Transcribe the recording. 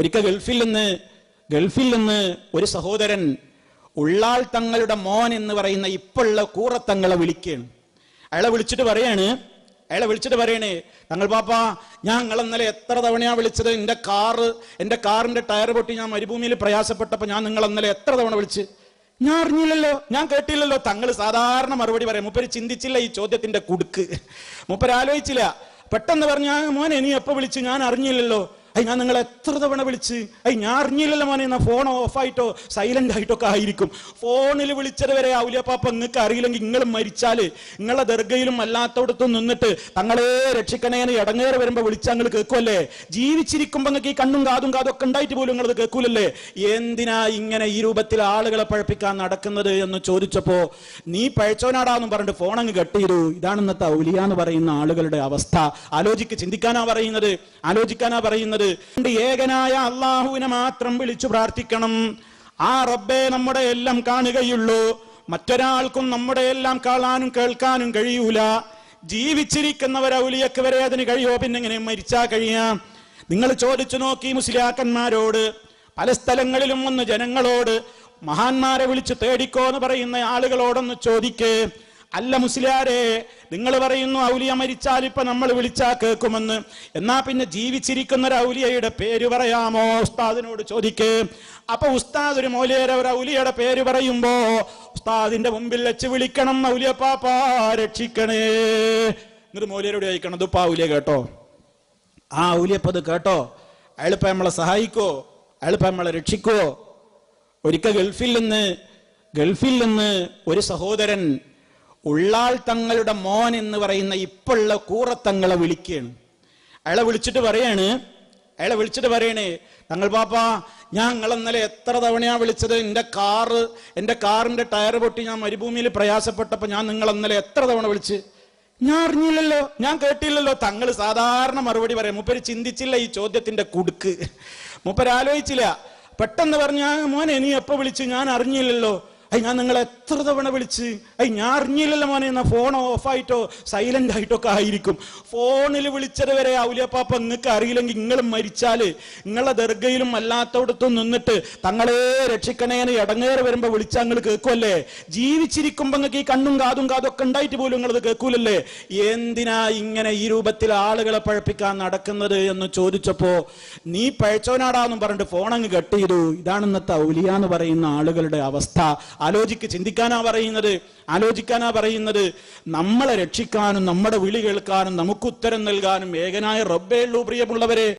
ഒരിക്കൽ ഗൾഫിൽ നിന്ന് ഗൾഫിൽ നിന്ന് ഒരു സഹോദരൻ ഉള്ളാൾ തങ്ങളുടെ മോൻ എന്ന് പറയുന്ന ഇപ്പോഴുള്ള കൂറത്തങ്ങളെ വിളിക്കുകയാണ്. അയാളെ വിളിച്ചിട്ട് പറയാണ് അയാളെ വിളിച്ചിട്ട് പറയണേ തങ്ങൾ പാപ്പ ഞാൻ നിങ്ങൾ ഇന്നലെ എത്ര തവണയാണ് വിളിച്ചത്? എന്റെ കാറ് എന്റെ കാറിന്റെ ടയർ പൊട്ടി ഞാൻ മരുഭൂമിയിൽ പ്രയാസപ്പെട്ടപ്പോൾ ഞാൻ നിങ്ങൾ ഇന്നലെ എത്ര തവണ വിളിച്ച്? ഞാൻ അറിഞ്ഞില്ലല്ലോ ഞാൻ കേട്ടില്ലല്ലോ. തങ്ങൾ സാധാരണ മറുപടി പറയാം മുപ്പര് ചിന്തിച്ചില്ല ഈ ചോദ്യത്തിന്റെ കുടുക്ക്. മുപ്പര് ആലോചിച്ചില്ല. പെട്ടെന്ന് ആ മോനെ നീ എപ്പോൾ വിളിച്ചു? ഞാൻ അറിഞ്ഞില്ലല്ലോ. അയ് ഞാൻ നിങ്ങൾ എത്ര തവണ വിളിച്ച്? അയ് ഞാൻ അറിഞ്ഞില്ലല്ലോ മോനെ എന്നാ ഫോൺ ഓഫായിട്ടോ സൈലന്റ് ആയിട്ടോ ഒക്കെ ആയിരിക്കും. ഫോണിൽ വിളിച്ചത് വരെ ഔലിയപ്പാപ്പ നിങ്ങൾക്ക് അറിയില്ലെങ്കിൽ നിങ്ങൾ മരിച്ചാൽ നിങ്ങളെ ദർഗയിലും അല്ലാത്തടത്തും നിന്നിട്ട് തങ്ങളെ രക്ഷിക്കണേന്ന് ഇടങ്ങേറെ വരുമ്പോൾ വിളിച്ചാൽ നിങ്ങൾ കേൾക്കുമല്ലേ ജീവിച്ചിരിക്കുമ്പോൾ നിങ്ങൾക്ക് ഈ കണ്ണും കാതും കാതും ഒക്കെ ഉണ്ടായിട്ട് പോലും നിങ്ങളത് കേൾക്കൂലല്ലേ? എന്തിനാ ഇങ്ങനെ ഈ രൂപത്തിൽ ആളുകളെ പഴപ്പിക്കാൻ നടക്കുന്നത് എന്ന് ചോദിച്ചപ്പോൾ നീ പഴച്ചോനാടാന്ന് പറഞ്ഞിട്ട് ഫോൺ അങ്ങ് കട്ട് ചെയ്തു. ഇതാണ് ഇന്നത്തെ ഔലിയ എന്ന് പറയുന്ന ആളുകളുടെ അവസ്ഥ. ആലോചിക്ക് ചിന്തിക്കാനാ പറയുന്നത്. ആലോചിക്കാനാ പറയുന്നത്. ഏകനായ അള്ളാഹുവിനെ മാത്രം വിളിച്ചു പ്രാർത്ഥിക്കണം. ആ റബ്ബെ നമ്മുടെ എല്ലാം കാണുകയുള്ളൂ. മറ്റൊരാൾക്കും നമ്മുടെ എല്ലാം കാണാനും കേൾക്കാനും കഴിയൂല. ജീവിച്ചിരിക്കുന്നവർ ഔലിയക്ക് വരെ അതിന് കഴിയോ? പിന്നെ ഇങ്ങനെ മരിച്ചാ കഴിയാം? നിങ്ങൾ ചോദിച്ചു നോക്കി മുസ്ലിയാക്കന്മാരോട് പല സ്ഥലങ്ങളിലും ഒന്ന് ജനങ്ങളോട് മഹാന്മാരെ വിളിച്ച് തേടിക്കോ എന്ന് പറയുന്ന ആളുകളോടൊന്ന് ചോദിക്കേ. അല്ല മുസ്ലിയാരെ നിങ്ങൾ പറയുന്നു ഔലിയ മരിച്ചാൽ ഇപ്പൊ നമ്മൾ വിളിച്ചാൽ കേൾക്കുമെന്ന്. എന്നാ പിന്നെ ജീവിച്ചിരിക്കുന്ന ഒരു ഔലിയയുടെ പേര് പറയാമോ? ഉസ്താദിനോട് ചോദിക്കേ. അപ്പൊ ഉസ്താദ് ഒരു മൗലിയരെ ഒരു ഔലിയയുടെ പേര് പറയുമ്പോ ഉസ്താദിന്റെ മുമ്പിൽ വെച്ച് വിളിക്കണം ഔലിയ പാപ്പ രക്ഷിക്കണേ. എന്നിട്ട് മൗലിയരോട് ചോദിക്കണം ഇതിപ്പോ ഔലിയ കേട്ടോ? ആ ഔലിയപ്പത് കേട്ടോ. അയാളിപ്പ നമ്മളെ സഹായിക്കോ. അയാളിപ്പ നമ്മളെ രക്ഷിക്കോ. ഒരിക്കൽ ഗൾഫിൽ നിന്ന് ഗൾഫിൽ നിന്ന് ഒരു സഹോദരൻ ഉള്ളാൾ തങ്ങളുടെ മോൻ എന്ന് പറയുന്ന ഇപ്പോഴുള്ള കൂറത്തങ്ങളെ വിളിക്കുകയാണ്. അയാളെ വിളിച്ചിട്ട് പറയാണ് അയാളെ വിളിച്ചിട്ട് പറയണേ തങ്ങൾ പാപ്പ ഞാൻ നിങ്ങളെന്നലെ എത്ര തവണയാ വിളിച്ചത്? എന്റെ കാറ് എന്റെ കാറിന്റെ ടയർ പൊട്ടി ഞാൻ മരുഭൂമിയിൽ പ്രയാസപ്പെട്ടപ്പോൾ ഞാൻ നിങ്ങൾ ഇന്നലെ എത്ര തവണ വിളിച്ച്? ഞാൻ അറിഞ്ഞില്ലല്ലോ ഞാൻ കേട്ടില്ലല്ലോ. തങ്ങൾ സാധാരണ മറുപടി പറയാം മുപ്പര് ചിന്തിച്ചില്ല ഈ ചോദ്യത്തിന്റെ കുടുക്ക്. മുപ്പര് ആലോചിച്ചില്ല. പെട്ടെന്ന് പറഞ്ഞ മോനെ നീ എപ്പോൾ വിളിച്ചു? ഞാൻ അറിഞ്ഞില്ലല്ലോ. അയ് ഞാൻ നിങ്ങളെ എത്ര തവണ വിളിച്ച്? അയ് ഞാൻ അറിഞ്ഞില്ലല്ലോ മോനെ എന്നാ ഫോൺ ഓഫായിട്ടോ സൈലന്റ് ആയിട്ടോ ഒക്കെ ആയിരിക്കും. ഫോണിൽ വിളിച്ചത് വരെ ഔലിയപ്പാപ്പ നിങ്ങൾക്ക് അറിയില്ലെങ്കിൽ നിങ്ങൾ മരിച്ചാൽ നിങ്ങളെ ദർഗയിലും അല്ലാത്തവിടത്തും നിന്നിട്ട് തങ്ങളെ രക്ഷിക്കണേന്ന് ഇടങ്ങേറെ വരുമ്പോ വിളിച്ചാൽ നിങ്ങൾ കേൾക്കുമല്ലേ ജീവിച്ചിരിക്കുമ്പോ നിങ്ങൾക്ക് ഈ കണ്ണും കാതും കാതും ഒക്കെ ഉണ്ടായിട്ട് പോലും നിങ്ങളത് കേൾക്കൂലല്ലേ? എന്തിനാ ഇങ്ങനെ ഈ രൂപത്തിൽ ആളുകളെ പഴപ്പിക്കാൻ നടക്കുന്നത് എന്ന് ചോദിച്ചപ്പോ നീ പഴച്ചോനാടാന്നും പറഞ്ഞിട്ട് ഫോൺ അങ്ങ് കട്ട് ചെയ്തു. ഇതാണ് ഇന്നത്തെ ഔലിയ എന്ന് പറയുന്ന ആളുകളുടെ അവസ്ഥ. ആലോചിക്ക് ചിന്തിക്കാനാ പറയുന്നത് ആലോചിക്കാനാ പറയുന്നത്. നമ്മളെ രക്ഷിക്കാനും നമ്മുടെ വിളി കേൾക്കാനും നമുക്ക് ഉത്തരം നൽകാനും ഏകനായ റബ്ബേ ഉള്ളൂ പ്രിയമുള്ളവരെ.